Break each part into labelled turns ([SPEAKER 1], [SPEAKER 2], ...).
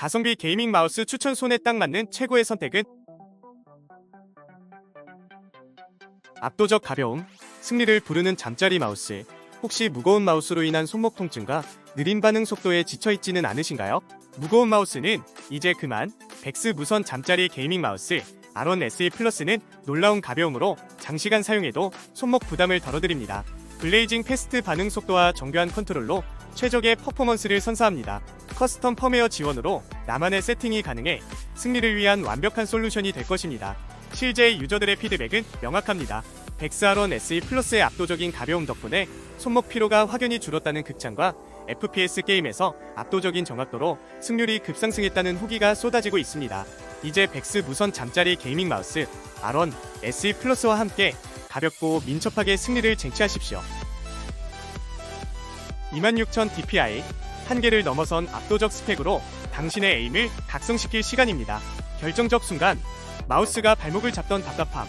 [SPEAKER 1] 가성비 게이밍 마우스 추천 손에 딱 맞는 최고의 선택은 압도적 가벼움, 승리를 부르는 잠자리 마우스. 혹시 무거운 마우스로 인한 손목 통증과 느린 반응 속도에 지쳐있지는 않으신가요? 무거운 마우스는 이제 그만. 벡스 무선 잠자리 게이밍 마우스 R1 SE 플러스는 놀라운 가벼움으로 장시간 사용해도 손목 부담을 덜어드립니다. 블레이징 패스트 반응 속도와 정교한 컨트롤로 최적의 퍼포먼스를 선사합니다. 커스텀 펌웨어 지원으로 나만의 세팅이 가능해 승리를 위한 완벽한 솔루션이 될 것입니다. 실제 유저들의 피드백은 명확합니다. R1 SE 플러스의 압도적인 가벼움 덕분에 손목 피로가 확연히 줄었다는 극찬과 FPS 게임에서 압도적인 정확도로 승률이 급상승했다는 후기가 쏟아지고 있습니다. 이제 벡스 무선 잠자리 게이밍 마우스 R1 SE 플러스와 함께 가볍고 민첩하게 승리를 쟁취하십시오. 26000 DPI 한계를 넘어선 압도적 스펙으로 당신의 에임을 각성시킬 시간입니다. 결정적 순간 마우스가 발목을 잡던 답답함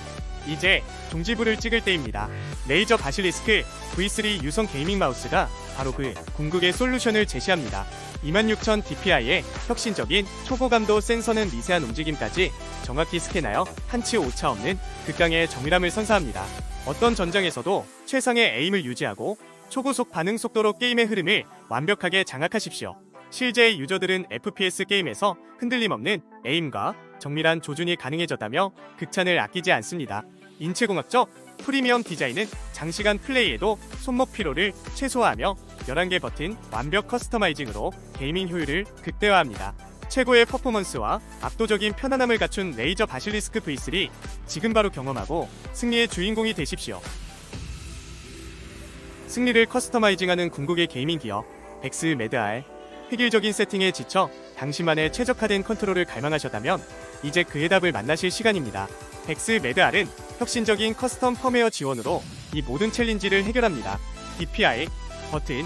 [SPEAKER 1] 이제 종지부를 찍을 때입니다. 레이저 바실리스크 V3 유성 게이밍 마우스가 바로 그 궁극의 솔루션을 제시합니다. 26000 DPI의 혁신적인 초고감도 센서는 미세한 움직임까지 정확히 스캔하여 한치 오차 없는 극강의 정밀함을 선사합니다. 어떤 전장에서도 최상의 에임을 유지하고 초고속 반응 속도로 게임의 흐름을 완벽하게 장악하십시오. 실제 유저들은 FPS 게임에서 흔들림 없는 에임과 정밀한 조준이 가능해졌다며 극찬을 아끼지 않습니다. 인체공학적 프리미엄 디자인은 장시간 플레이에도 손목 피로를 최소화하며 11개 버튼 완벽 커스터마이징으로 게이밍 효율을 극대화합니다. 최고의 퍼포먼스와 압도적인 편안함을 갖춘 레이저 바실리스크 V3 지금 바로 경험하고 승리의 주인공이 되십시오. 승리를 커스터마이징하는 궁극의 게이밍 기어 벡스 매드알 획일적인 세팅에 지쳐 당신만의 최적화된 컨트롤을 갈망하셨다면 이제 그의 답을 만나실 시간입니다. 벡스 매드알은 혁신적인 커스텀 펌웨어 지원으로 이 모든 챌린지를 해결합니다. DPI, 버튼,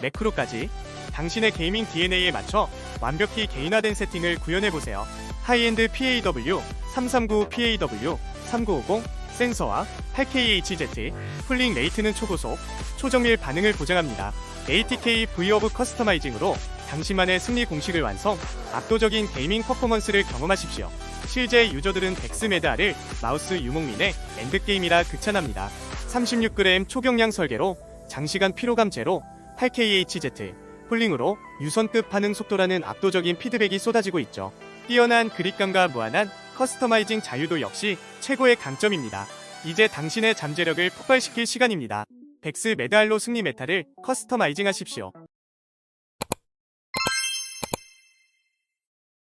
[SPEAKER 1] 매크로까지 당신의 게이밍 DNA에 맞춰 완벽히 개인화된 세팅을 구현해보세요. 하이엔드 PAW, 339 PAW, 3950 센서와 8KHZ, 쿨링 레이트는 초고속, 초정밀 반응을 보장합니다. ATK V 오브 커스터마이징으로 당신만의 승리 공식을 완성, 압도적인 게이밍 퍼포먼스를 경험하십시오. 실제 유저들은 덱스 메드알을 마우스 유목민의 엔드게임이라 극찬합니다. 36g 초경량 설계로 장시간 피로감 제로, 8KHZ, 폴링으로 유선급 반응 속도라는 압도적인 피드백이 쏟아지고 있죠. 뛰어난 그립감과 무한한 커스터마이징 자유도 역시 최고의 강점입니다. 이제 당신의 잠재력을 폭발시킬 시간입니다. 벡스 메드알로 승리 메타를 커스터마이징 하십시오.